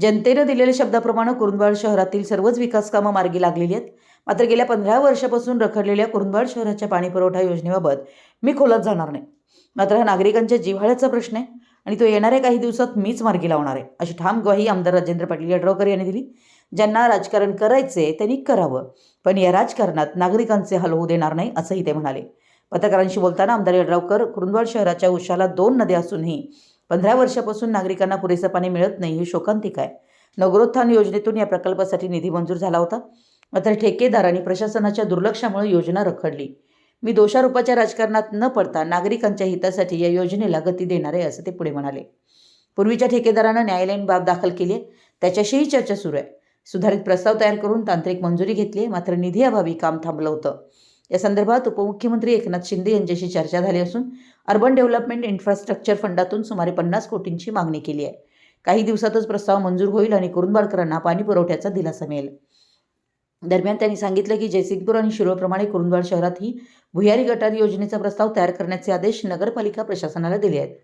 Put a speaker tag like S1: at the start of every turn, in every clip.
S1: जनतेनं दिलेल्या शब्दाप्रमाणे कुरुंदवाड शहरातील सर्वच विकास कामं मार्गी लागलेली आहेत. मात्र गेल्या पंधरा वर्षापासून रखडलेल्या कुरुंदवाड शहराच्या पाणीपुरवठा योजनेबाबत मी खोलत जाणार नाही. मात्र हा नागरिकांच्या जिव्हाळ्याचा प्रश्न आहे आणि तो येणाऱ्या काही दिवसात मीच मार्गी लावणार आहे अशी ठाम ग्वाही आमदार राजेंद्र पाटील यड्रावकर यांनी दिली. ज्यांना राजकारण करायचे त्यांनी करावं पण या राजकारणात नागरिकांचे हल होऊ देणार नाही असंही ते म्हणाले. पत्रकारांशी बोलताना आमदार यड्रावकर कुरुंदवाड शहराच्या उशाला दोन नद्या असूनही पंधरा वर्षापासून नागरिकांना पुरेसं पाणी मिळत नाही ही शोकांतिका आहे. नगरोत्थान योजनेतून या प्रकल्पासाठी निधी मंजूर झाला होता. मात्र ठेकेदार आणि प्रशासनाच्या दुर्लक्षामुळे योजना रखडली. मी दोषारोपाच्या राजकारणात न पडता नागरिकांच्या हितासाठी या योजनेला गती देणार आहे असं ते पुढे म्हणाले. पूर्वीच्या ठेकेदारानं न्यायालयीन बाब दाखल केली आहे. त्याच्याशीही चर्चा सुरू आहे. सुधारित प्रस्ताव तयार करून तांत्रिक मंजुरी घेतली आहे. मात्र निधी अभावी काम थांबलं होतं. या संदर्भात उपमुख्यमंत्री एकनाथ शिंदे यांच्याशी चर्चा झाली असून अर्बन डेव्हलपमेंट इन्फ्रास्ट्रक्चर फंडातून सुमारे पन्नास कोटींची मागणी केली आहे. काही दिवसातच प्रस्ताव मंजूर होईल आणि कुरुंदवाडकरांना पाणी पुरवठ्याचा दिलासा मिळेल. दरम्यान त्यांनी सांगितलं की जयसिंगपूर आणि शिरोळप्रमाणे कुरुंदवाड शहरातही भुयारी गटारी योजनेचा प्रस्ताव तयार करण्याचे आदेश नगरपालिका प्रशासनाला दिले आहेत.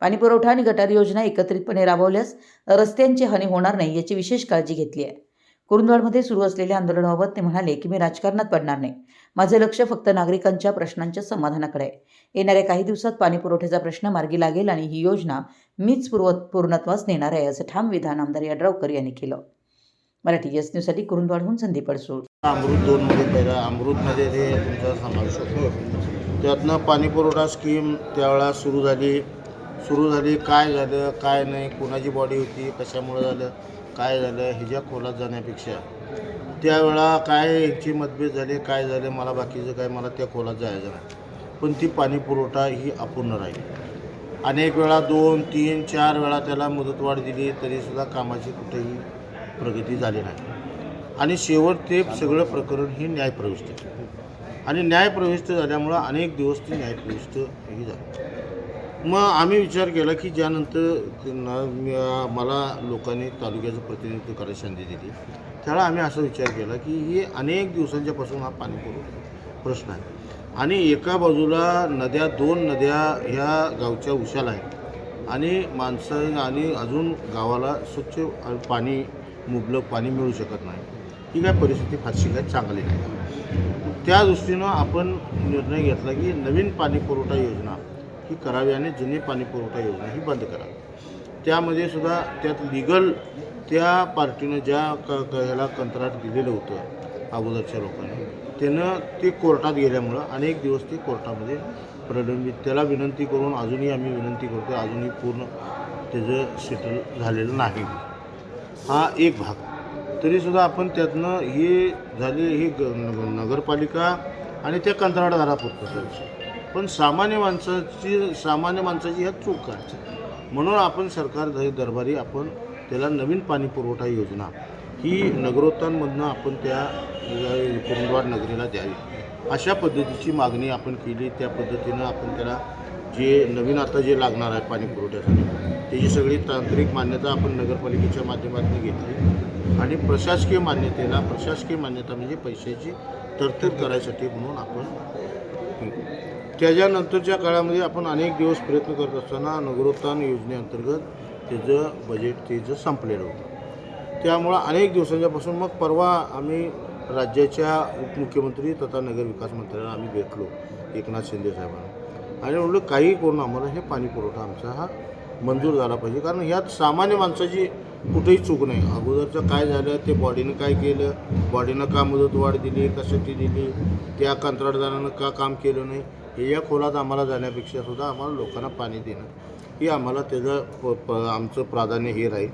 S1: पाणीपुरवठा आणि गटारी योजना एकत्रितपणे राबवल्यास रस्त्यांची हानी होणार नाही याची विशेष काळजी घेतली आहे. कुरुंदवाडमध्ये सुरू असलेल्या आंदोलनाबाबत ते म्हणाले की मी राजकारणात पडणार नाही. माझं लक्ष फक्त नागरिकांच्या प्रश्नांच्या समाधानाकडे आहे. येणाऱ्या काही दिवसात पाणी पुरवठ्याचा प्रश्न मार्गी लागेल आणि ही योजना मीच पूर्व पूर्णत्वास नेणार आहे असं ठाम विधान आमदार यड्रावकर यांनी केलं. मराठी एस न्यूजसाठी कुरुंदवाडहून संदीप अडसूळ.
S2: अमृत दोनमध्ये पहिला अमृतमध्ये ते तुमचा समावेश होतो. त्यातनं स्कीम त्यावेळा सुरू झाली. सुरू झाली काय झालं काय नाही कोणाची बॉडी होती कशामुळं झालं काय झालं ह्याच्या खोलात जाण्यापेक्षा. त्यावेळा काय ह्याची मतभेद झाले काय झाले मला बाकीचं काय मला त्या खोलात जायचं नाही. पण ती पाणीपुरवठा ही अपूर्ण राहील. अनेक वेळा दोन तीन चार वेळा त्याला मुदतवाढ दिली तरीसुद्धा कामाची कुठेही प्रगती झाली नाही. आणि शेवट ते सगळं प्रकरण ही न्यायप्रविष्ट आणि न्यायप्रविष्ट झाल्यामुळं अनेक दिवस ते न्यायप्रविष्ट ही झालं. मग आम्ही विचार केला की ज्यानंतर त्यांना मला लोकांनी तालुक्याचं प्रतिनिधित्व करायची संधी दिली. त्याला आम्ही असा विचार केला की हे अनेक दिवसांच्यापासून हा पाणीपुरवठा प्रश्न आहे. आणि एका बाजूला नद्या दोन नद्या ह्या गावच्या उशाला आहेत. आणि माणसं आणि अजून गावाला स्वच्छ पाणी मुबलक पाणी मिळू शकत नाही. ही काय परिस्थिती फारशी काय चांगली नाही. त्या दृष्टीनं आपण निर्णय घेतला की नवीन पाणी पुरवठा योजना ही करावी आणि जुनी पाणीपुरवठा योजना ही बंद करावी. त्यामध्ये सुद्धा त्यात लिगल त्या पार्टीनं ज्या क ह्याला कंत्राट दिलेलं होतं अगोदरच्या लोकांनी त्यानं ते कोर्टात गेल्यामुळं अनेक दिवस ते कोर्टामध्ये प्रलंबित त्याला विनंती करून अजूनही आम्ही विनंती करतो अजूनही पूर्ण त्याचं सेटल झालेलं नाही. हा एक भाग. तरीसुद्धा आपण त्यातनं हे झाले ही ग- नगरपालिका आणि त्या कंत्राटदारापुरतं विषय पण सामान्य माणसाची सामान्य माणसाची ह्यात चूक आहे म्हणून आपण सरकार दरबारी आपण त्याला नवीन पाणी पुरवठा योजना ही नगरोत्थानमधनं आपण त्या कुरुंदवाड नगरीला द्यावी. अशा पद्धतीची मागणी आपण केली. त्या पद्धतीनं आपण त्याला जे नवीन आता जे लागणार आहे पाणी पुरवठ्यासाठी त्याची सगळी तांत्रिक मान्यता आपण नगरपालिकेच्या माध्यमातून घेतली. आणि प्रशासकीय मान्यतेला प्रशासकीय मान्यता म्हणजे पैशाची तरतूद करायसाठी म्हणून आपण त्याच्यानंतरच्या काळामध्ये आपण अनेक दिवस प्रयत्न करत असताना नगरोत्थान योजनेअंतर्गत त्याचं बजेट त्याचं संपलेलं होतं. त्यामुळं अनेक दिवसांच्यापासून मग परवा आम्ही राज्याच्या उपमुख्यमंत्री तथा नगरविकास मंत्र्यांना आम्ही भेटलो एकनाथ शिंदे साहेबांना. आणि म्हणलं काही करून आम्हाला हे पाणी पुरवठा आमचा हा मंजूर झाला पाहिजे. कारण ह्यात सामान्य माणसाची कुठेही चूक नाही. अगोदरचं काय झालं ते बॉडीनं काय केलं? बॉडीनं का मुदतवाढ दिली कशाची दिली? त्या कंत्राटदारानं का काम केलं नाही? हे या खोलात आम्हाला जाण्यापेक्षा सुद्धा आम्हाला लोकांना पाणी देणं. ही आम्हाला त्याचं प प आमचं प्राधान्य हे राहील.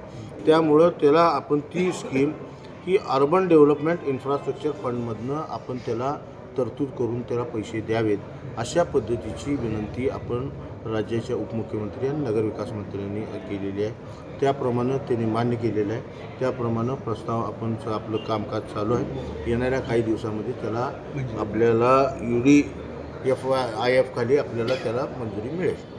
S2: त्यामुळं त्याला आपण ती स्कीम ही अर्बन डेव्हलपमेंट इन्फ्रास्ट्रक्चर फंडमधनं आपण त्याला तरतूद करून त्याला पैसे द्यावेत अशा पद्धतीची विनंती आपण राज्याच्या उपमुख्यमंत्री आणि नगरविकास मंत्र्यांनी केलेली आहे. त्याप्रमाणे त्यांनी मान्य केलेलं आहे. त्याप्रमाणे प्रस्ताव आपण आपलं कामकाज चालू आहे. येणाऱ्या काही दिवसामध्ये त्याला आपल्याला U F Y I F खाली आपल्याला त्याला मंजुरी मिळेल.